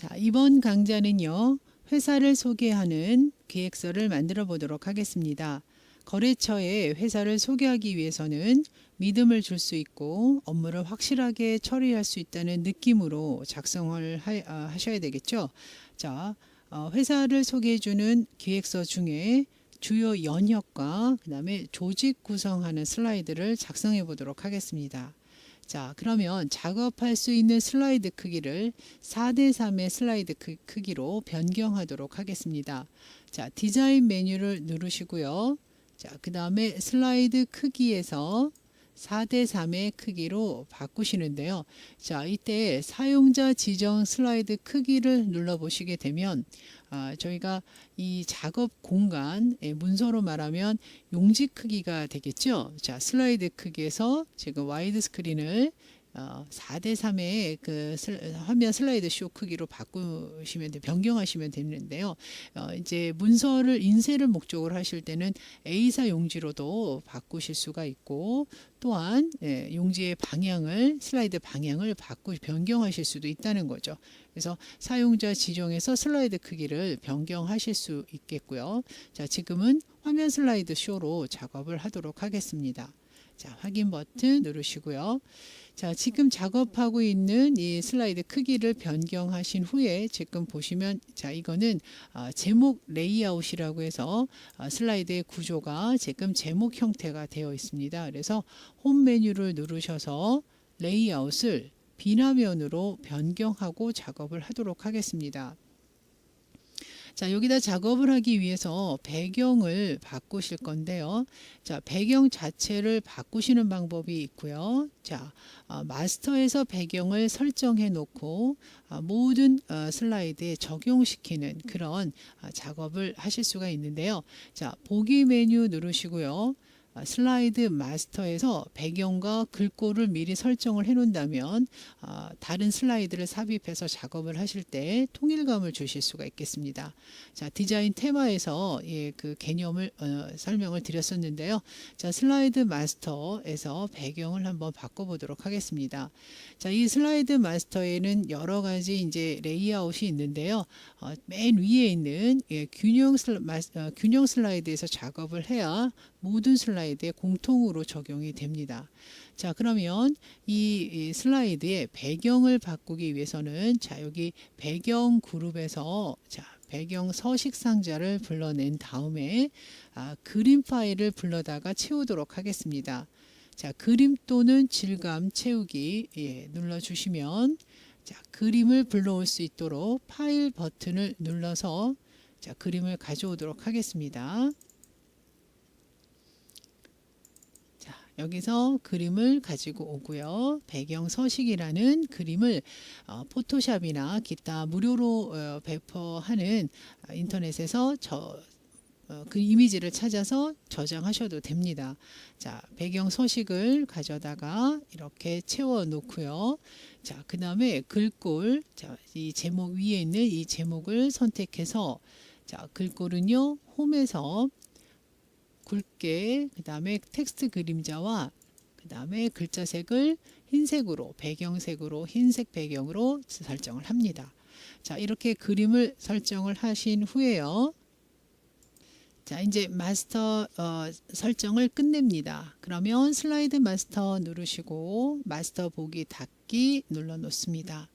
자, 이번 강좌는요. 회사를 소개하는 계획서를 만들어 보도록 하겠습니다. 거래처에 회사를 소개하기 위해서는 믿음을 줄 수 있고 업무를 확실하게 처리할 수 있다는 느낌으로 작성을 하, 아, 하셔야 되겠죠. 자, 어, 회사를 소개해 주는 기획서 중에 주요 연혁과 그 다음에 조직 구성하는 슬라이드를 작성해 보도록 하겠습니다. 자, 그러면 작업할 수 있는 슬라이드 크기를 4대 3의 슬라이드 크- 크기로 변경하도록 하겠습니다. 자, 디자인 메뉴를 누르시고요. 자, 그 다음에 슬라이드 크기에서 4대 3의 크기로 바꾸시는데요. 자, 이때 사용자 지정 슬라이드 크기를 눌러 보시게 되면 아, 저희가 이 작업 공간 예, 문서로 말하면 용지 크기가 되겠죠. 자, 슬라이드 크기에서 지금 와이드 스크린을 어, 4대 3의 그 슬- 화면 슬라이드 쇼 크기로 바꾸시면 돼, 변경하시면 되는데요. 어, 이제 문서를 인쇄를 목적으로 하실 때는 A사 용지로도 바꾸실 수가 있고 또한 예, 용지의 방향을 슬라이드 방향을 바꾸 변경하실 수도 있다는 거죠. 그래서 사용자 지정에서 슬라이드 크기를 변경하실 수 있겠고요. 자, 지금은 화면 슬라이드 쇼로 작업을 하도록 하겠습니다. 자, 확인 버튼 누르시고요. 자, 지금 작업하고 있는 이 슬라이드 크기를 변경하신 후에 지금 보시면 자, 이거는 아, 제목 레이아웃이라고 해서 아, 슬라이드의 구조가 지금 제목 형태가 되어 있습니다. 그래서 홈 메뉴를 누르셔서 레이아웃을 비나면으로 변경하고 작업을 하도록 하겠습니다. 자, 여기다 작업을 하기 위해서 배경을 바꾸실 건데요. 자, 배경 자체를 바꾸시는 방법이 있고요. 자, 아, 마스터에서 배경을 설정해 놓고 아, 모든 어, 슬라이드에 적용시키는 그런 아, 작업을 하실 수가 있는데요. 자, 보기 메뉴 누르시고요. 아, 슬라이드 마스터에서 배경과 글꼴을 미리 설정을 해 놓는다면 아, 다른 슬라이드를 삽입해서 작업을 하실 때 통일감을 주실 수가 있겠습니다. 자, 디자인 테마에서 예, 그 개념을 어, 설명을 드렸었는데요. 자, 슬라이드 마스터에서 배경을 한번 바꿔 보도록 하겠습니다. 자, 이 슬라이드 마스터에는 여러 가지 이제 레이아웃이 있는데요. 어, 맨 위에 있는 예, 균형, 슬, 마스, 어, 균형 슬라이드에서 작업을 해야 모든 슬라이드에 공통으로 적용이 됩니다. 자, 그러면 이, 이 슬라이드의 배경을 바꾸기 위해서는 자, 여기 배경 그룹에서 자, 배경 서식 상자를 불러낸 다음에 아, 그림 파일을 불러다가 채우도록 하겠습니다. 자, 그림 또는 질감 채우기 예, 눌러 주시면 자, 그림을 불러올 수 있도록 파일 버튼을 눌러서 자, 그림을 가져오도록 하겠습니다. 자, 여기서 그림을 가지고 오고요. 배경 서식이라는 그림을 어, 포토샵이나 기타 무료로 어, 배포하는 어, 인터넷에서 저, 어, 그 이미지를 찾아서 저장하셔도 됩니다. 자, 배경 서식을 가져다가 이렇게 채워 놓고요. 자, 그 다음에 글꼴, 자, 이 제목 위에 있는 이 제목을 선택해서 자, 글꼴은요, 홈에서 굵게, 그 다음에 텍스트 그림자와 그 다음에 글자색을 흰색으로, 배경색으로, 흰색 배경으로 설정을 합니다. 자, 이렇게 그림을 설정을 하신 후에요. 자, 이제 마스터 어, 설정을 끝냅니다. 그러면 슬라이드 마스터 누르시고 마스터 보기 닫기 눌러 놓습니다.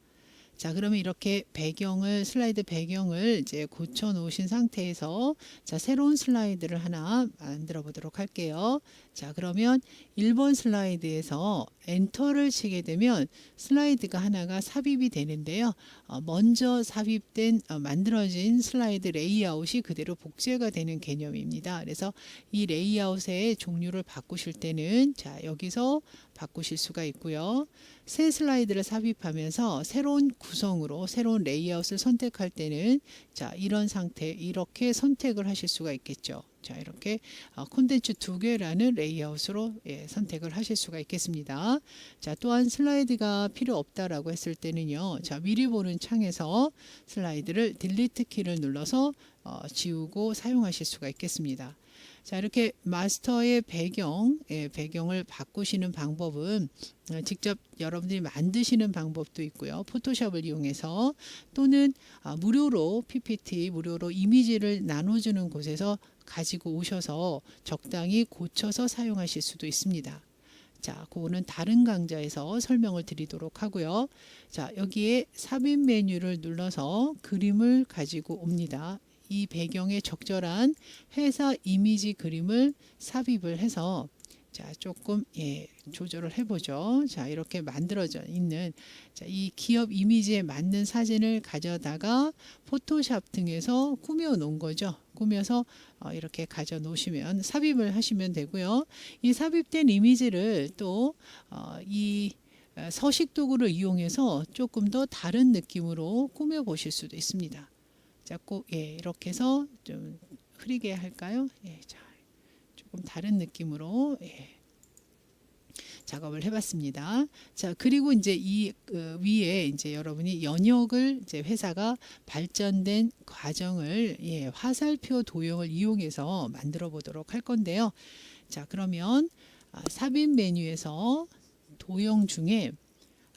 자, 그러면 이렇게 배경을 슬라이드 배경을 이제 고쳐 놓으신 상태에서 자, 새로운 슬라이드를 하나 만들어 보도록 할게요. 자, 그러면 1번 슬라이드에서 엔터를 치게 되면 슬라이드가 하나가 삽입이 되는데요. 어, 먼저 삽입된 어, 만들어진 슬라이드 레이아웃이 그대로 복제가 되는 개념입니다. 그래서 이 레이아웃의 종류를 바꾸실 때는 자, 여기서 바꾸실 수가 있고요. 새 슬라이드를 삽입하면서 새로운 구성으로 새로운 레이아웃을 선택할 때는 자, 이런 상태 이렇게 선택을 하실 수가 있겠죠. 자, 이렇게 어, 콘텐츠 두 개라는 레이아웃으로 예, 선택을 하실 수가 있겠습니다. 자, 또한 슬라이드가 필요 없다라고 했을 때는요. 자, 미리 보는 창에서 슬라이드를 딜리트 키를 눌러서 어, 지우고 사용하실 수가 있겠습니다. 자, 이렇게 마스터의 배경, 예, 배경을 바꾸시는 방법은 어, 직접 여러분들이 만드시는 방법도 있고요. 포토샵을 이용해서 또는 아, 무료로 PPT, 무료로 이미지를 나눠주는 곳에서 가지고 오셔서 적당히 고쳐서 사용하실 수도 있습니다. 자, 그거는 다른 강좌에서 설명을 드리도록 하고요. 자, 여기에 삽입 메뉴를 눌러서 그림을 가지고 옵니다. 이 배경에 적절한 회사 이미지 그림을 삽입을 해서 자, 조금 예, 조절을 해 보죠. 자, 이렇게 만들어져 있는 자, 이 기업 이미지에 맞는 사진을 가져다가 포토샵 등에서 꾸며 놓은 거죠. 꾸며서 어, 이렇게 가져 놓으시면 삽입을 하시면 되고요. 이 삽입된 이미지를 또 어, 이 어, 서식 도구를 이용해서 조금 더 다른 느낌으로 꾸며 보실 수도 있습니다. 자, 꼭 예, 이렇게 해서 좀 흐리게 할까요? 예, 자, 조금 다른 느낌으로 예, 작업을 해봤습니다. 자, 그리고 이제 이 그, 위에 이제 여러분이 연역을 이제 회사가 발전된 과정을 예, 화살표 도형을 이용해서 만들어 보도록 할 건데요. 자, 그러면 아, 삽입 메뉴에서 도형 중에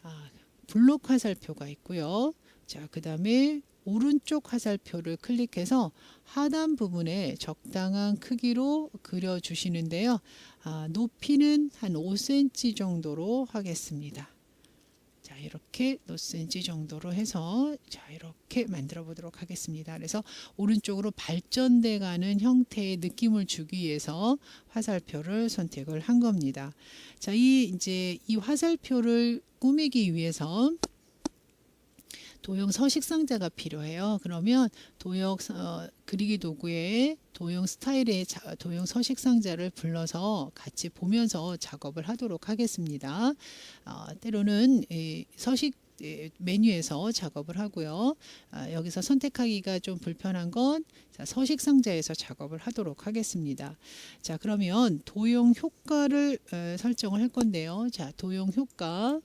아, 블록 화살표가 있고요. 자, 그 다음에 오른쪽 화살표를 클릭해서 하단 부분에 적당한 크기로 그려 주시는데요. 아, 높이는 한 5cm 정도로 하겠습니다. 자, 이렇게 5cm 정도로 해서 자, 이렇게 만들어 보도록 하겠습니다. 그래서 오른쪽으로 발전돼 가는 형태의 느낌을 주기 위해서 화살표를 선택을 한 겁니다. 자, 이 이제 이 화살표를 꾸미기 위해서 도형 서식 상자가 필요해요. 그러면 도형 어, 그리기 도구에 도형 스타일의 자, 도형 서식 상자를 불러서 같이 보면서 작업을 하도록 하겠습니다. 어, 때로는 이 서식 예, 메뉴에서 작업을 하고요. 아, 여기서 선택하기가 좀 불편한 건 자, 서식 상자에서 작업을 하도록 하겠습니다. 자, 그러면 도형 효과를 어, 설정을 할 건데요. 자, 도형 효과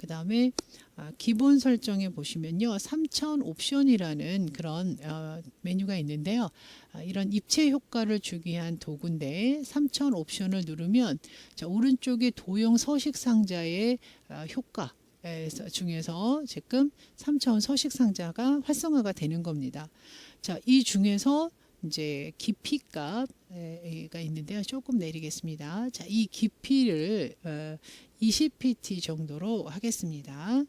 그 다음에 아, 기본 설정에 보시면요. 3000 옵션이라는 그런 어, 메뉴가 있는데요. 아, 이런 입체 효과를 주기 위한 도구인데 3000 옵션을 누르면 자, 오른쪽에 도형 서식 상자의 어, 효과 에서 중에서 지금 3000 서식 상자가 활성화가 되는 겁니다. 자, 이 중에서 이제 깊이 값가 있는데요. 조금 내리겠습니다. 자, 이 깊이를 어, 20pt 정도로 하겠습니다.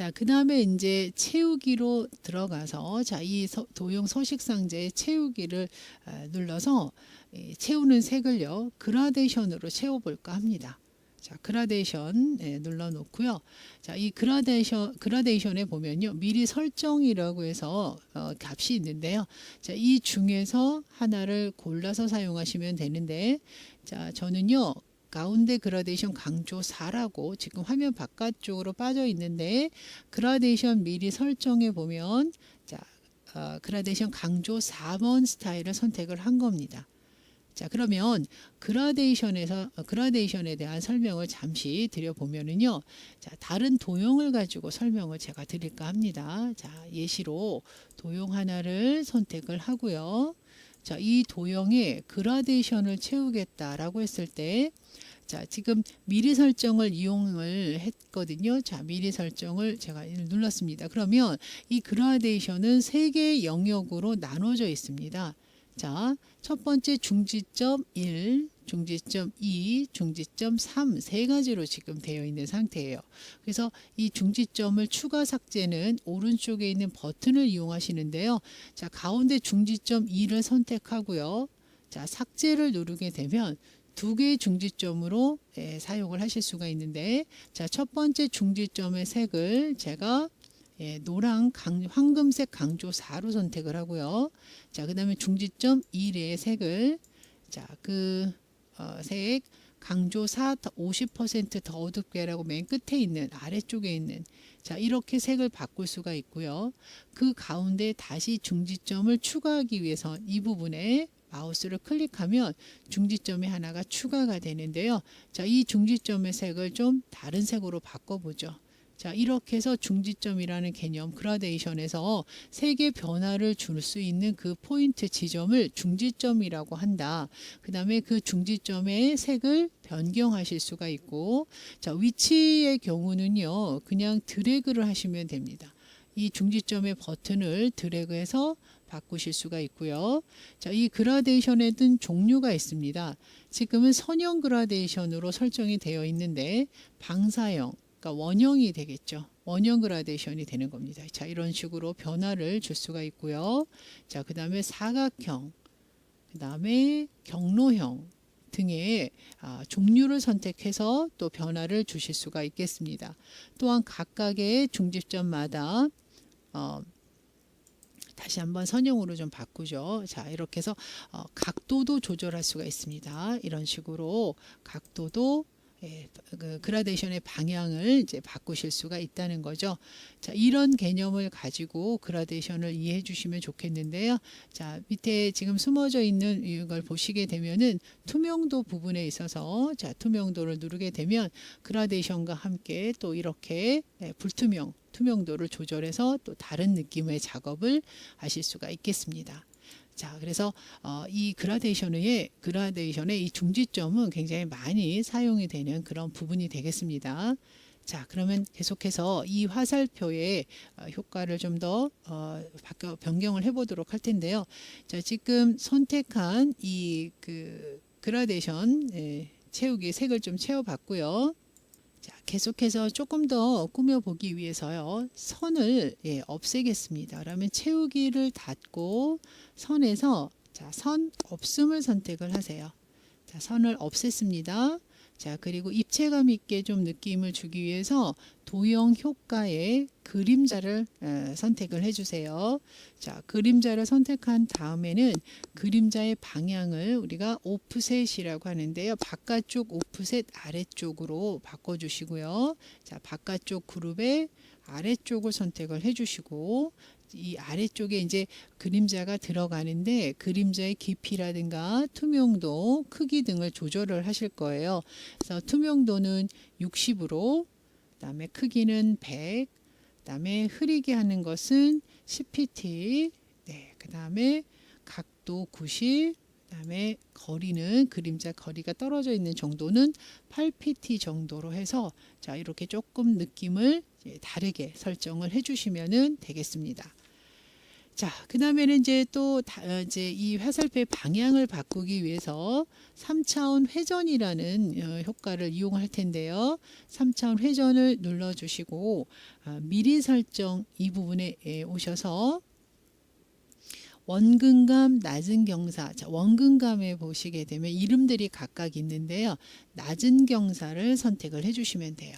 자, 그 다음에 이제 채우기로 들어가서 자, 이 서, 도형 서식 상자에 채우기를 아, 눌러서 이 채우는 색을요, 그라데이션으로 채워볼까 합니다. 자, 그라데이션 예, 눌러 놓고요. 자, 이 그라데이션 그라데이션에 보면요. 미리 설정이라고 해서 어, 값이 있는데요. 자, 이 중에서 하나를 골라서 사용하시면 되는데 자, 저는요. 가운데 그라데이션 강조 4라고 지금 화면 바깥쪽으로 빠져 있는데 그라데이션 미리 설정해 보면 자, 어, 그라데이션 강조 4번 스타일을 선택을 한 겁니다. 자, 그러면 그라데이션에서 어, 그라데이션에 대한 설명을 잠시 드려 보면은요. 자, 다른 도형을 가지고 설명을 제가 드릴까 합니다. 자, 예시로 도형 하나를 선택을 하고요. 자, 이 도형에 그라데이션을 채우겠다라고 했을 때 자, 지금 미리 설정을 이용을 했거든요. 자, 미리 설정을 제가 눌렀습니다. 그러면 이 그라데이션은 세 개의 영역으로 나눠져 있습니다. 자, 첫 번째 중지점 1, 중지점 2, 중지점 3 세 가지로 지금 되어 있는 상태예요. 그래서 이 중지점을 추가 삭제는 오른쪽에 있는 버튼을 이용하시는데요. 자, 가운데 중지점 2를 선택하고요. 자, 삭제를 누르게 되면 두 개의 중지점으로 예, 사용을 하실 수가 있는데 자, 첫 번째 중지점의 색을 제가 예, 노랑 강, 황금색 강조 4로 선택을 하고요. 자, 그 다음에 중지점 1의 색을 자, 그 어, 색 강조 4 50%더 어둡게라고 맨 끝에 있는 아래쪽에 있는 자, 이렇게 색을 바꿀 수가 있고요. 그 가운데 다시 중지점을 추가하기 위해서 이 부분에 마우스를 클릭하면 중지점이 하나가 추가가 되는데요. 자, 이 중지점의 색을 좀 다른 색으로 바꿔보죠. 자, 이렇게 해서 중지점이라는 개념 그라데이션에서 색의 변화를 줄 수 있는 그 포인트 지점을 중지점이라고 한다. 그다음에 그 중지점의 색을 변경하실 수가 있고 자, 위치의 경우는요. 그냥 드래그를 하시면 됩니다. 이 중지점의 버튼을 드래그해서 바꾸실 수가 있고요. 자, 이 그라데이션에는 종류가 있습니다. 지금은 선형 그라데이션으로 설정이 되어 있는데 방사형, 그러니까 원형이 되겠죠. 원형 그라데이션이 되는 겁니다. 자, 이런 식으로 변화를 줄 수가 있고요. 자, 그 다음에 사각형, 그 다음에 경로형 등의 아, 종류를 선택해서 또 변화를 주실 수가 있겠습니다. 또한 각각의 중집점마다 어, 다시 한번 선형으로 좀 바꾸죠. 자, 이렇게 해서 어, 각도도 조절할 수가 있습니다. 이런 식으로 각도도 예, 그 그라데이션의 방향을 이제 바꾸실 수가 있다는 거죠. 자, 이런 개념을 가지고 그라데이션을 이해해 주시면 좋겠는데요. 자, 밑에 지금 숨어져 있는 이걸 보시게 되면은 투명도 부분에 있어서 자, 투명도를 누르게 되면 그라데이션과 함께 또 이렇게 예, 불투명 투명도를 조절해서 또 다른 느낌의 작업을 하실 수가 있겠습니다. 자, 그래서 어, 이 그라데이션의 그라데이션의 이 중지점은 굉장히 많이 사용이 되는 그런 부분이 되겠습니다. 자, 그러면 계속해서 이 화살표의 어, 효과를 좀더 어, 바꿔 변경을 해보도록 할 텐데요. 자, 지금 선택한 이 그 그라데이션 예, 채우기 색을 좀 채워봤고요. 자, 계속해서 조금 더 꾸며보기 위해서요. 선을 예, 없애겠습니다. 그러면 채우기를 닫고 선에서 자, 선 없음을 선택을 하세요. 자, 선을 없앴습니다. 자, 그리고 입체감 있게 좀 느낌을 주기 위해서 도형 효과의 그림자를 에, 선택을 해주세요. 자, 그림자를 선택한 다음에는 그림자의 방향을 우리가 오프셋이라고 하는데요. 바깥쪽 오프셋 아래쪽으로 바꿔주시고요. 자, 바깥쪽 그룹의 아래쪽을 선택을 해주시고 이 아래쪽에 이제 그림자가 들어가는데 그림자의 깊이라든가 투명도, 크기 등을 조절을 하실 거예요. 그래서 투명도는 60으로, 그다음에 크기는 100, 그다음에 흐리게 하는 것은 10pt, 네, 그다음에 각도 90, 그다음에 거리는 그림자 거리가 떨어져 있는 정도는 8pt 정도로 해서 자 이렇게 조금 느낌을 다르게 설정을 해주시면은 되겠습니다. 자, 그 다음에는 이제 또 다, 어, 이제 이 화살표의 방향을 바꾸기 위해서 3차원 회전이라는 어, 효과를 이용할 텐데요. 3차원 회전을 눌러주시고 아, 미리 설정 이 부분에 예, 오셔서 원근감, 낮은 경사. 자, 원근감에 보시게 되면 이름들이 각각 있는데요. 낮은 경사를 선택을 해주시면 돼요.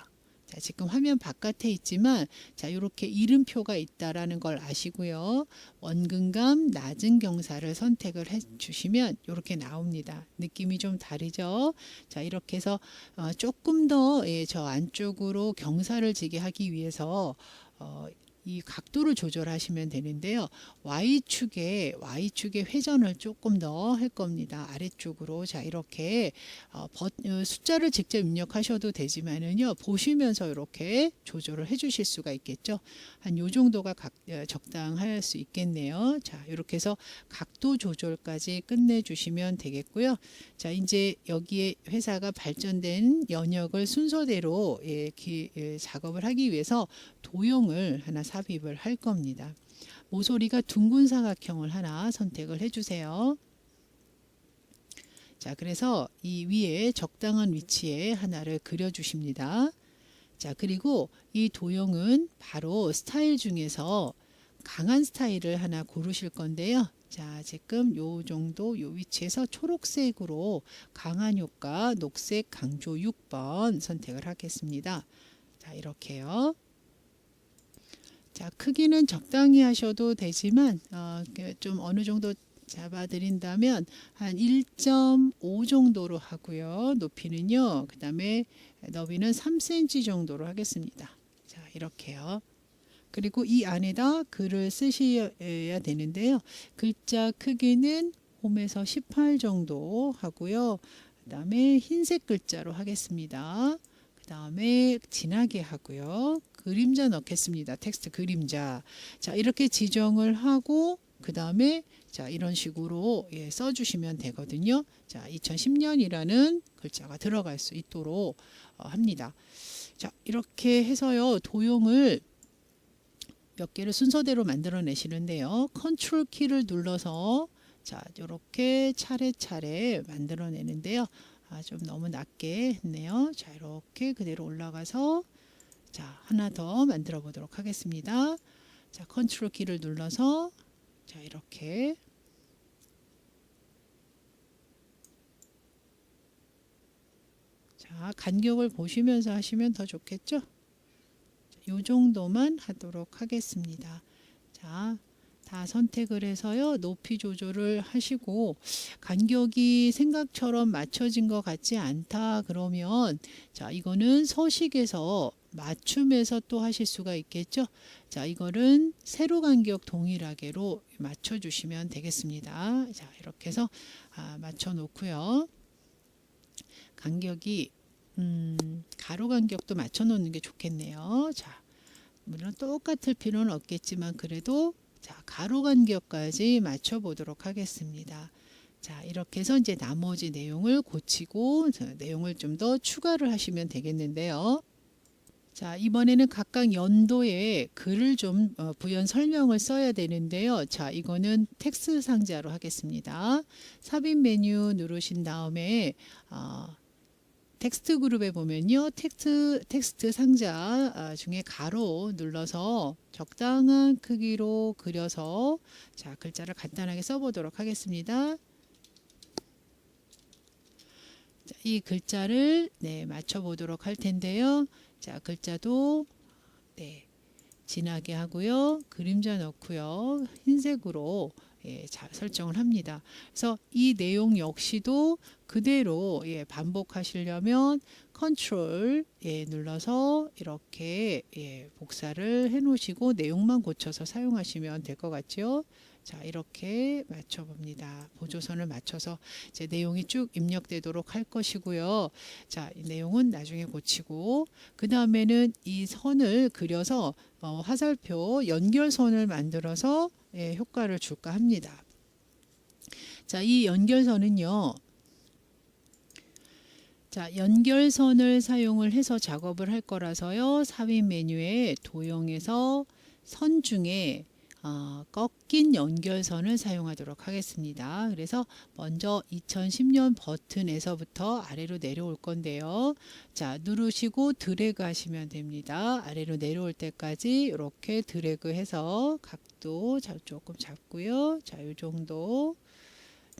자, 지금 화면 바깥에 있지만 자, 이렇게 이름표가 있다라는 걸 아시고요. 원근감 낮은 경사를 선택을 해 주시면 이렇게 나옵니다. 느낌이 좀 다르죠? 자, 이렇게 해서 어, 조금 더 예, 저 안쪽으로 경사를 지게 하기 위해서 어, 이 각도를 조절하시면 되는데요. Y축에 Y축의 회전을 조금 더 할 겁니다. 아래쪽으로 자 이렇게 어, 버, 어, 숫자를 직접 입력하셔도 되지만은요 보시면서 이렇게 조절을 해주실 수가 있겠죠. 한 요 정도가 각, 어, 적당할 수 있겠네요. 자 이렇게 해서 각도 조절까지 끝내주시면 되겠고요. 자 이제 여기에 회사가 발전된 연역을 순서대로 예, 기, 예, 작업을 하기 위해서 도형을 하나 삽입을 할 겁니다. 모서리가 둥근 사각형을 하나 선택을 해주세요. 자, 그래서 이 위에 적당한 위치에 하나를 그려주십니다. 자, 그리고 이 도형은 바로 스타일 중에서 강한 스타일을 하나 고르실 건데요. 자, 지금 요 정도 요 위치에서 초록색으로 강한 효과 녹색 강조 6번 선택을 하겠습니다. 자, 이렇게요. 자, 크기는 적당히 하셔도 되지만 어, 그좀 어느 정도 잡아드린다면 한 1.5 정도로 하고요. 높이는요. 그 다음에 너비는 3cm 정도로 하겠습니다. 자, 이렇게요. 그리고 이 안에다 글을 쓰셔야 되는데요. 글자 크기는 홈에서 18 정도 하고요. 그 다음에 흰색 글자로 하겠습니다. 그그 다음에 진하게 하고요. 그림자 넣겠습니다. 텍스트 그림자. 자, 이렇게 지정을 하고 그 다음에 자, 이런 식으로 예, 써주시면 되거든요. 자, 2010년이라는 글자가 들어갈 수 있도록 어, 합니다. 자, 이렇게 해서요. 도형을 몇 개를 순서대로 만들어내시는데요. 컨트롤 키를 눌러서 자, 이렇게 차례차례 만들어내는데요. 아, 좀 너무 낮게 했네요. 자, 이렇게 그대로 올라가서 자, 하나 더 만들어 보도록 하겠습니다. 자, 컨트롤 키를 눌러서 자, 이렇게 자, 간격을 보시면서 하시면 더 좋겠죠? 이 정도만 하도록 하겠습니다. 자, 다 선택을 해서요. 높이 조절을 하시고 간격이 생각처럼 맞춰진 것 같지 않다 그러면 자, 이거는 서식에서 맞춤해서 또 하실 수가 있겠죠. 자, 이거는 세로 간격 동일하게로 맞춰 주시면 되겠습니다. 자, 이렇게 해서 아, 맞춰 놓고요. 간격이 음, 가로 간격도 맞춰 놓는 게 좋겠네요. 자, 물론 똑같을 필요는 없겠지만 그래도 자, 가로 간격까지 맞춰 보도록 하겠습니다. 자, 이렇게 해서 이제 나머지 내용을 고치고 자, 내용을 좀 더 추가를 하시면 되겠는데요. 자, 이번에는 각각 연도에 글을 좀 어, 부연 설명을 써야 되는데요. 자, 이거는 텍스트 상자로 하겠습니다. 삽입 메뉴 누르신 다음에 어, 텍스트 그룹에 보면요. 텍스트, 텍스트 상자 아, 중에 가로 눌러서 적당한 크기로 그려서 자, 글자를 간단하게 써보도록 하겠습니다. 자, 이 글자를 네, 맞춰보도록 할 텐데요. 자, 글자도 네, 진하게 하고요. 그림자 넣고요. 흰색으로 예, 자, 설정을 합니다. 그래서 이 내용 역시도 그대로 예, 반복하시려면 컨트롤 예, 눌러서 이렇게 예, 복사를 해 놓으시고 내용만 고쳐서 사용하시면 될 것 같죠. 자, 이렇게 맞춰 봅니다. 보조선을 맞춰서 이제 내용이 쭉 입력되도록 할 것이고요. 자, 이 내용은 나중에 고치고 그 다음에는 이 선을 그려서 어, 화살표 연결선을 만들어서 예, 효과를 줄까 합니다. 자, 이 연결선은요. 자, 연결선을 사용을 해서 작업을 할 거라서요. 삽입 메뉴에 도형에서 선 중에 어, 꺾인 연결선을 사용하도록 하겠습니다. 그래서 먼저 2010년 버튼에서부터 아래로 내려올 건데요. 자, 누르시고 드래그 하시면 됩니다. 아래로 내려올 때까지 이렇게 드래그 해서 각도 조금 잡고요. 자, 이 정도.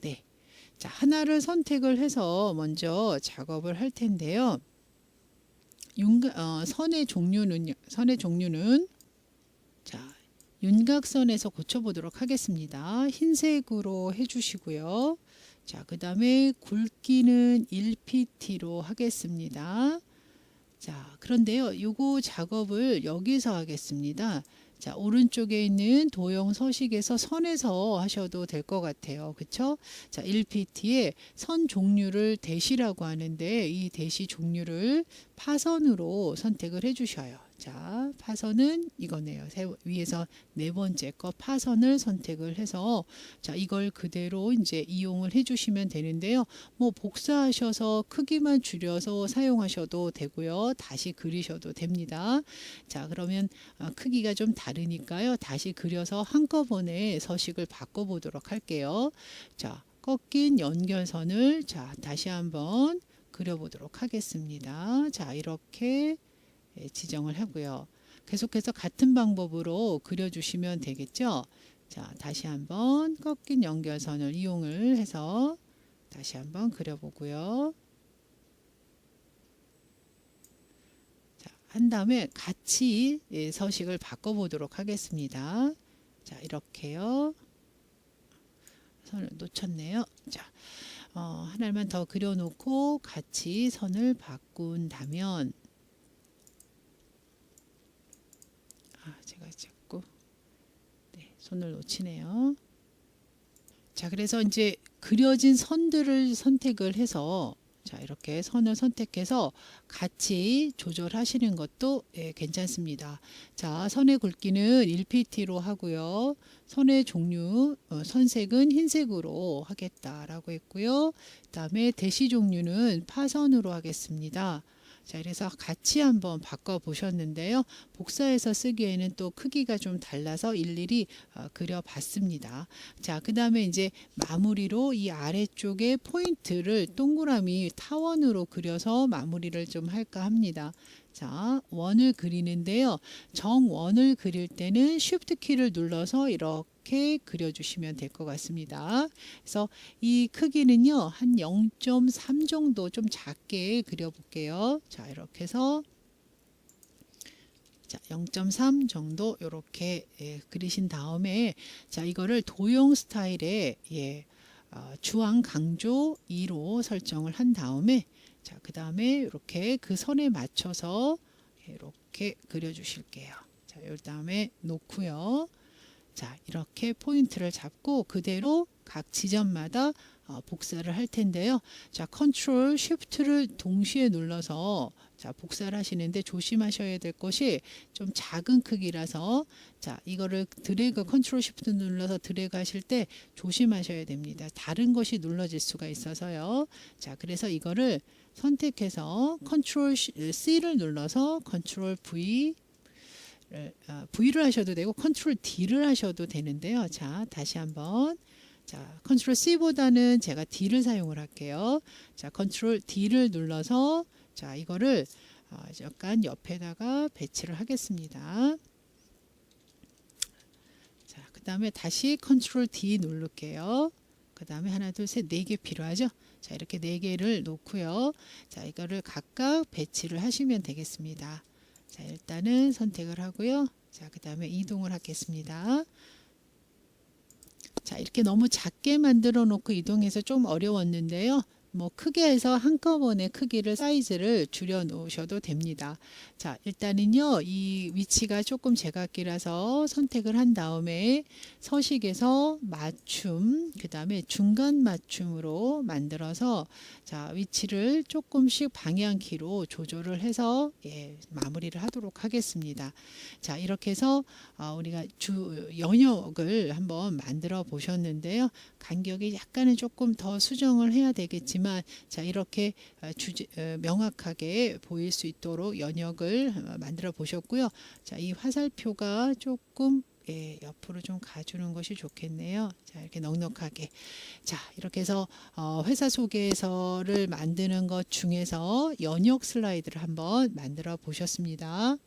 네. 자, 하나를 선택을 해서 먼저 작업을 할 텐데요. 윤, 어, 선의 종류는 선의 종류는 자, 윤곽선에서 고쳐보도록 하겠습니다. 흰색으로 해주시고요. 자, 그 다음에 굵기는 1pt로 하겠습니다. 자, 그런데요, 요거 작업을 여기서 하겠습니다. 자, 오른쪽에 있는 도형 서식에서 선에서 하셔도 될 것 같아요. 그쵸? 자, 1pt에 선 종류를 대시라고 하는데 이 대시 종류를 파선으로 선택을 해 주셔요. 자, 파선은 이거네요. 세, 위에서 네 번째 거 파선을 선택을 해서 자, 이걸 그대로 이제 이용을 해 주시면 되는데요. 뭐 복사하셔서 크기만 줄여서 사용하셔도 되고요. 다시 그리셔도 됩니다. 자, 그러면 어, 크기가 좀 다르니까요. 다시 그려서 한꺼번에 서식을 바꿔 보도록 할게요. 자, 꺾인 연결선을 자, 다시 한번 그려 보도록 하겠습니다. 자, 이렇게 예, 지정을 하고요. 계속해서 같은 방법으로 그려주시면 되겠죠. 자, 다시 한번 꺾인 연결선을 이용을 해서 다시 한번 그려보고요. 자, 한 다음에 같이 예, 서식을 바꿔보도록 하겠습니다. 자, 이렇게요. 선을 놓쳤네요. 자, 어, 하나만 더 그려놓고 같이 선을 바꾼다면 아, 제가 자꾸 네, 손을 놓치네요. 자, 그래서 이제 그려진 선들을 선택을 해서 자, 이렇게 선을 선택해서 같이 조절하시는 것도 예, 괜찮습니다. 자, 선의 굵기는 1pt로 하고요. 선의 종류, 어, 선색은 흰색으로 하겠다라고 했고요. 그 다음에 대시 종류는 파선으로 하겠습니다. 자, 그래서 같이 한번 바꿔 보셨는데요. 복사해서 쓰기에는 또 크기가 좀 달라서 일일이 어, 그려 봤습니다. 자, 그 다음에 이제 마무리로 이 아래쪽에 포인트를 동그라미 타원으로 그려서 마무리를 좀 할까 합니다. 자, 원을 그리는데요. 정원을 그릴 때는 Shift 키를 눌러서 이렇게 그려주시면 될 것 같습니다. 그래서 이 크기는요, 한 0.3 정도 좀 작게 그려볼게요. 자, 이렇게 해서 자, 0.3 정도 이렇게 예, 그리신 다음에 자, 이거를 도형 스타일의 예, 어, 주황 강조 2로 설정을 한 다음에 자, 그 다음에 이렇게 그 선에 맞춰서 이렇게 그려 주실게요. 자, 요 다음에 놓고요. 자, 이렇게 포인트를 잡고 그대로 각 지점마다 어, 복사를 할 텐데요. 자, 컨트롤 쉬프트를 동시에 눌러서 자, 복사를 하시는데 조심하셔야 될 것이 좀 작은 크기라서 자, 이거를 드래그 컨트롤 쉬프트 눌러서 드래그 하실 때 조심하셔야 됩니다. 다른 것이 눌러질 수가 있어서요. 자, 그래서 이거를 선택해서 컨트롤 C를 눌러서 컨트롤 V 아, V를 하셔도 되고 컨트롤 D를 하셔도 되는데요. 자, 다시 한번 자, 컨트롤 C보다는 제가 D를 사용을 할게요. 자, 컨트롤 D를 눌러서 자, 이거를 어, 약간 옆에다가 배치를 하겠습니다. 자, 그 다음에 다시 컨트롤 D 누를게요. 그 다음에 하나, 둘, 셋, 네 개 필요하죠? 자, 이렇게 네 개를 놓고요. 자, 이거를 각각 배치를 하시면 되겠습니다. 자, 일단은 선택을 하고요. 자, 그 다음에 이동을 하겠습니다. 자, 이렇게 너무 작게 만들어 놓고 이동해서 좀 어려웠는데요. 뭐 크게 해서 한꺼번에 크기를 사이즈를 줄여 놓으셔도 됩니다. 자, 일단은요. 이 위치가 조금 제각기라서 선택을 한 다음에 서식에서 맞춤, 그다음에 중간 맞춤으로 만들어서 자, 위치를 조금씩 방향키로 조절을 해서 예, 마무리를 하도록 하겠습니다. 자, 이렇게 해서 어, 우리가 주 연역을 한번 만들어 보셨는데요. 간격이 약간은 조금 더 수정을 해야 되겠지만 자 이렇게 어, 주제, 어, 명확하게 보일 수 있도록 연역을 어, 만들어 보셨고요. 자 이 화살표가 조금 예, 옆으로 좀 가주는 것이 좋겠네요. 자, 이렇게 넉넉하게. 자, 이렇게 해서 어, 회사 소개서를 만드는 것 중에서 연역 슬라이드를 한번 만들어 보셨습니다.